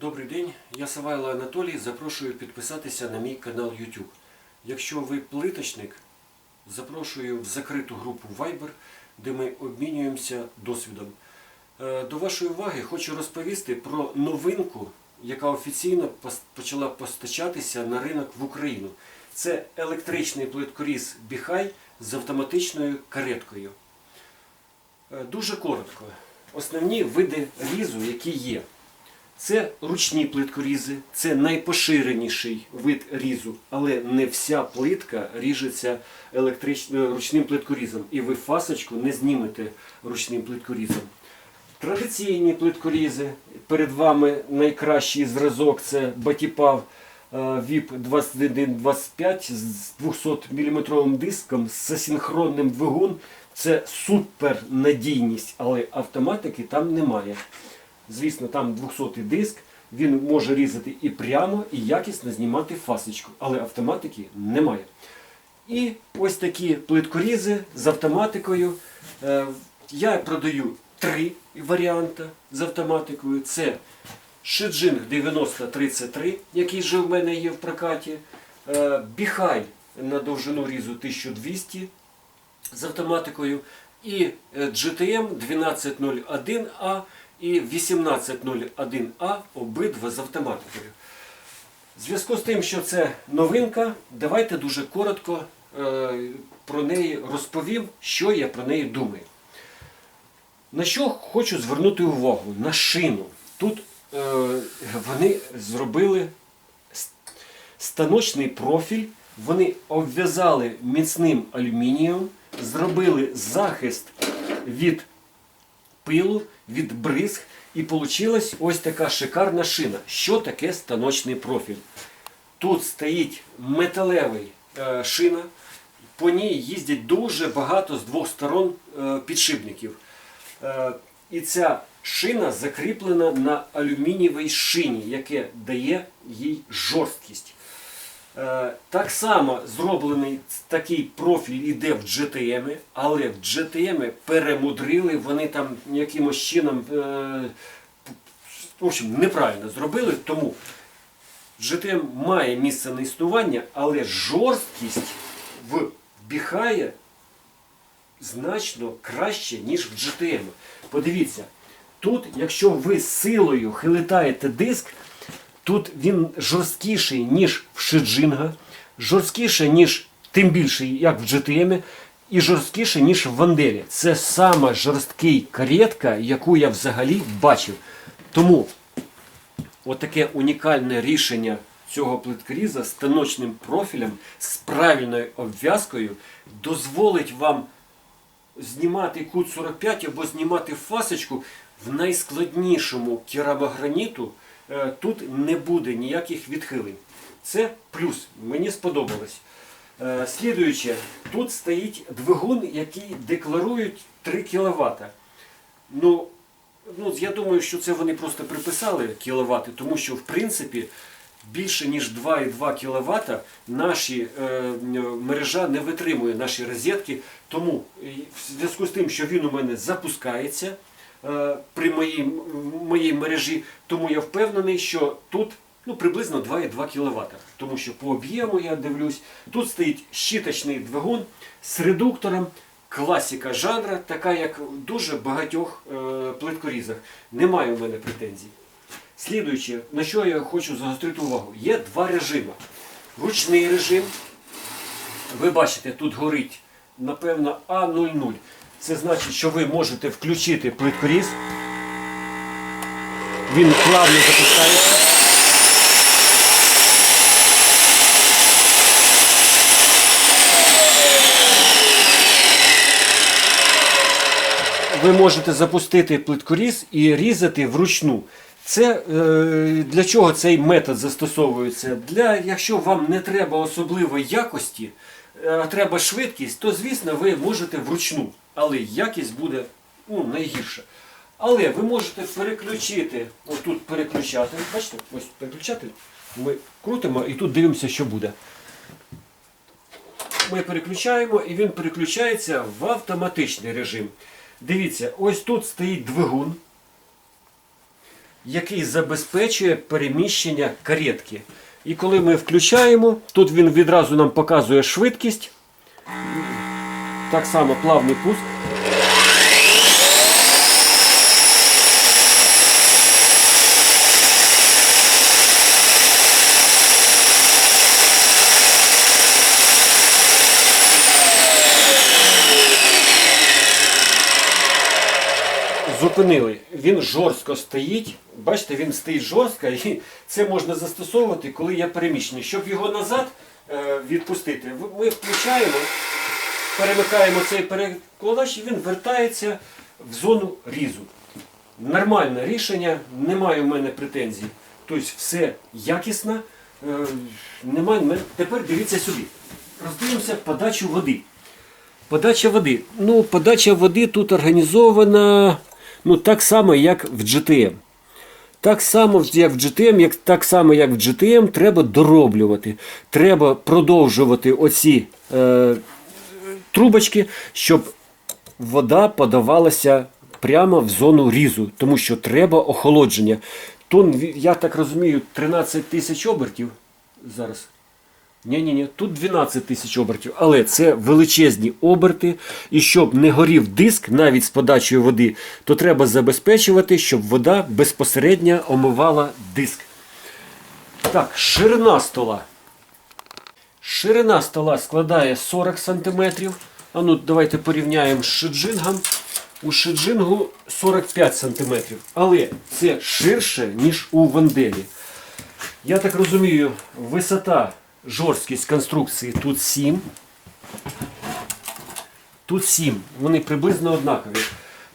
Добрий день, я Савайло Анатолій. Запрошую підписатися на мій канал YouTube. Якщо ви плиточник, запрошую в закриту групу Viber, де ми обмінюємося досвідом. Е, До вашої уваги хочу розповісти про новинку, яка офіційно почала постачатися на ринок в Україну. Це електричний плиткоріз Біхай з автоматичною кареткою. Е, Дуже коротко. Основні види різу, які є. Це ручні плиткорізи, це найпоширеніший вид різу, але не вся плитка ріжеться електричним ручним плиткорізом, і ви фасочку не знімете ручним плиткорізом. Традиційні плиткорізи. Перед вами найкращий зразок це Батіпав VIP 2125 з 200 мм диском з асинхронним двигун. Це супер надійність, але автоматики там немає. Звісно, там 200 диск, він може різати і прямо, і якісно знімати фасочку, але автоматики немає. І ось такі плиткорізи з автоматикою. Е, Я продаю три варіанти з автоматикою. Це Шиджинг 9033, який вже в мене є в прокаті. Е, Біхай на довжину різу 1200 з автоматикою. І е, GTM 1201A і 1801A обидва з автоматикою. В зв'язку з тим, що це новинка, давайте дуже коротко е, про неї розповім, що я про неї думаю. На що хочу звернути увагу? На шину. Тут е, вони зробили станочний профіль, вони обв'язали міцним алюмінієм, зробили захист від пилу, від бризг, і вийшла ось така шикарна шина. Що таке станочний профіль? Тут стоїть металевий е, шина, по ній їздять дуже багато з двох сторон е, підшипників. Е, і ця шина закріплена на алюмінієвій шині, яке дає їй жорсткість. Е, Так само зроблений такий профіль іде в GTM, але в GTM перемудрили, вони там якимось чином е, в общем, неправильно зробили, тому GTM має місце на існування, але жорсткість в Біхає значно краще, ніж в GTM. Подивіться, тут, якщо ви силою хилитаєте диск, тут він жорсткіший, ніж в Шиджинга, жорсткіший, ніж тим більше, як в GTM, і жорсткіший, ніж в Ванделі. Це сама жорсткий каретка, яку я взагалі бачив. Тому отаке унікальне рішення цього плиткоріза з станочним профілем, з правильною обв'язкою дозволить вам знімати кут 45 або знімати фасочку в найскладнішому керамограніту. Е, Тут не буде ніяких відхилень. Це плюс. Мені сподобалось. Е, Слідуюче, тут стоїть двигун, який декларують 3 кВт. Ну, ну, я думаю, що це вони просто приписали кіловати, тому що в принципі більше ніж 2,2 кВт наші е, мережа не витримує наші розетки. Тому е, в зв'язку з тим, що він у мене запускається при моїй, моїй мережі, тому я впевнений, що тут ну, приблизно 2,2 кВт. Тому що по об'єму я дивлюсь, тут стоїть щиточний двигун з редуктором. Класика жанра, така як в дуже багатьох е, плиткорізах. Немає у мене претензій. Слідуюче, на що я хочу загострити увагу, є два режими. Ручний режим. Ви бачите, тут горить, напевно, А00. Це значить, що ви можете включити плиткоріз. Він плавно запускається. ви можете запустити плиткоріз і різати вручну. Це е, для чого цей метод застосовується? Для якщо вам не треба особливої якості, треба швидкість, то звісно ви можете вручну, але якість буде ну, найгірша. Але ви можете переключити, отут переключати, бачите, ось переключатель, ми крутимо і тут дивимося, що буде. Ми переключаємо і він переключається в автоматичний режим. Дивіться, ось тут стоїть двигун. який забезпечує переміщення каретки. І коли ми включаємо, тут він відразу нам показує швидкість. Так само плавний пуск. Зупинили. Він жорстко стоїть. Бачите, він стоїть жорстко, і це можна застосовувати, коли є переміщення. Щоб його назад е, відпустити, ми включаємо, перемикаємо цей перекладач і він вертається в зону різу. Нормальне рішення, немає у мене претензій. Тобто все якісно. Е, немає, Тепер дивіться сюди. Роздивимося подачу води. Подача води. Ну, подача води тут організована ну, так само, як в GTM. Так само, як в GTM, як, так само, як в GTM, треба дороблювати. Треба продовжувати оці е, трубочки, щоб вода подавалася прямо в зону різу, тому що треба охолодження. Тон, я так розумію, 13 тисяч обертів зараз. Ні, ні, ні, тут 12 тисяч обертів, але це величезні оберти. І щоб не горів диск навіть з подачею води, то треба забезпечувати, щоб вода безпосередньо омивала диск. Так, ширина стола. Ширина стола складає 40 см. А ну, давайте порівняємо з шиджингом. У шиджингу 45 см. Але це ширше, ніж у ванделі. Я так розумію, висота, жорсткість конструкції тут 7. Тут 7. Вони приблизно однакові.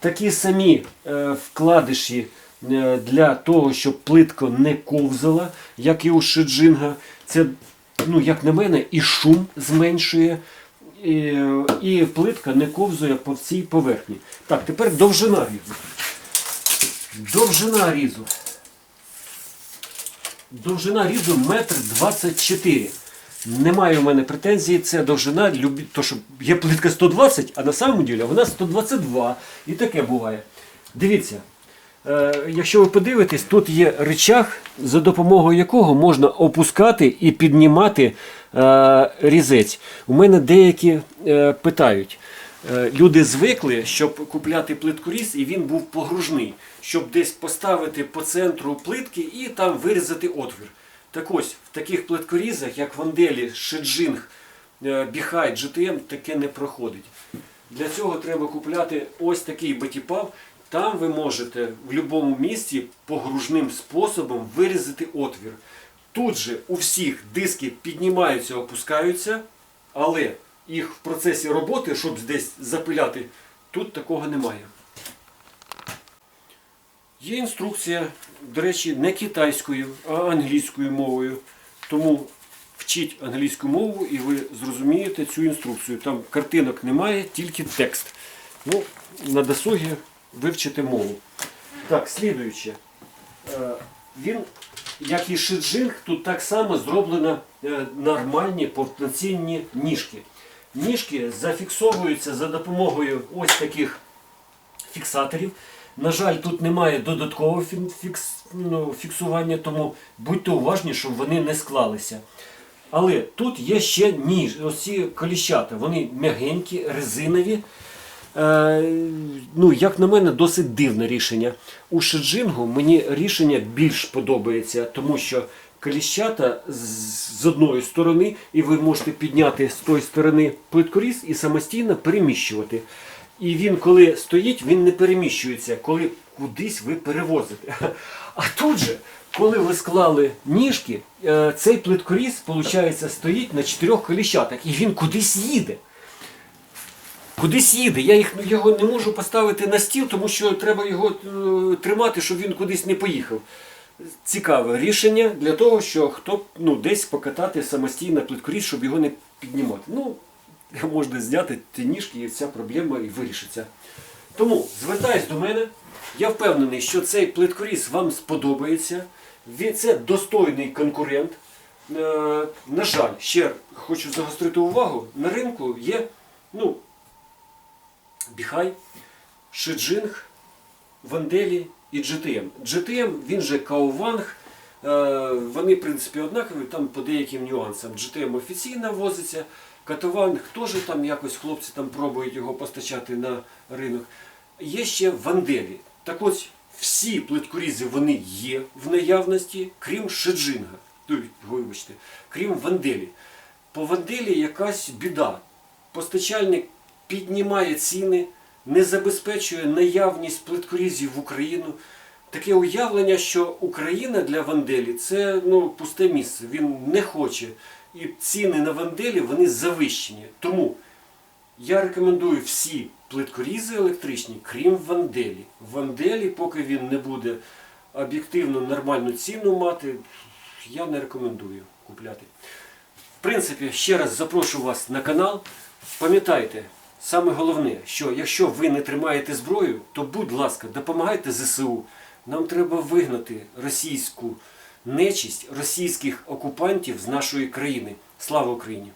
Такі самі е, вкладиші е, для того, щоб плитка не ковзала, як і у шиджинга. Це, ну, як на мене, і шум зменшує, і, і плитка не ковзує по всій поверхні. Так, тепер довжина різу. Довжина різу. Довжина різу метр 24. Немає у мене претензії, це довжина, то, що є плитка 120, а на самом ділі вона 122. І таке буває. Дивіться, е, якщо ви подивитесь, тут є речах, за допомогою якого можна опускати і піднімати е, різець. У мене деякі е, питають. Е, Люди звикли, щоб купляти плиткоріз, і він був погружний, щоб десь поставити по центру плитки і там вирізати отвір. Так ось, в таких плиткорізах, як Ванделі, Шеджинг, е, Біхай, GTM, таке не проходить. Для цього треба купляти ось такий батіпав. Там ви можете в будь-якому місці погружним способом вирізати отвір. Тут же у всіх диски піднімаються, опускаються, але їх в процесі роботи, щоб десь запиляти, тут такого немає. Є інструкція, до речі, не китайською, а англійською мовою. Тому вчіть англійську мову і ви зрозумієте цю інструкцію. Там картинок немає, тільки текст. Ну, на досугі вивчите мову. Так, слідуюче. Е, Він, як і шиджинг, тут так само зроблено е, нормальні повноцінні ніжки. Ніжки зафіксовуються за допомогою ось таких фіксаторів. На жаль, тут немає додаткового фікс, ну, фіксування, тому будьте уважні, щоб вони не склалися. Але тут є ще ніж, оці коліщата, вони м'ягенькі, резинові. Е, ну, як на мене, досить дивне рішення. У шеджингу мені рішення більш подобається, тому що коліщата з, з одної сторони, і ви можете підняти з тої сторони плиткоріз і самостійно переміщувати. І він, коли стоїть, він не переміщується, коли кудись ви перевозите. А тут же, коли ви склали ніжки, е, цей плиткоріз, виходить, стоїть на чотирьох коліщатах, і він кудись їде. Кудись їде. Я їх, його не можу поставити на стіл, тому що треба його е, тримати, щоб він кудись не поїхав. Цікаве рішення для того, що хто ну, десь покатати самостійно плиткоріз, щоб його не піднімати. Ну, можна зняти ті ніжки і ця проблема і вирішиться. Тому звертайтесь до мене. Я впевнений, що цей плиткоріз вам сподобається. Це достойний конкурент. Е, На жаль, ще хочу загострити увагу, на ринку є ну, Біхай, Шиджинг, Ванделі і GTM. GTM, він же Кауванг, е, вони, в принципі, однакові, там по деяким нюансам. GTM офіційно возиться, Катаванг теж там якось хлопці там пробують його постачати на ринок. Є ще ванделі. Так ось всі плиткорізи вони є в наявності, крім шеджинга. Вибачте, крім ванделі. По ванделі якась біда. Постачальник піднімає ціни, не забезпечує наявність плиткорізів в Україну. Таке уявлення, що Україна для Ванделі це ну, пусте місце. Він не хоче. І ціни на Ванделі вони завищені. Тому я рекомендую всі плиткорізи електричні, крім Ванделі. Ванделі, поки він не буде об'єктивно нормальну ціну мати, я не рекомендую купляти. В принципі, ще раз запрошую вас на канал. Пам'ятайте, саме головне, що якщо ви не тримаєте зброю, то будь ласка, допомагайте ЗСУ. Нам треба вигнати російську нечисть, російських окупантів з нашої країни. Слава Україні!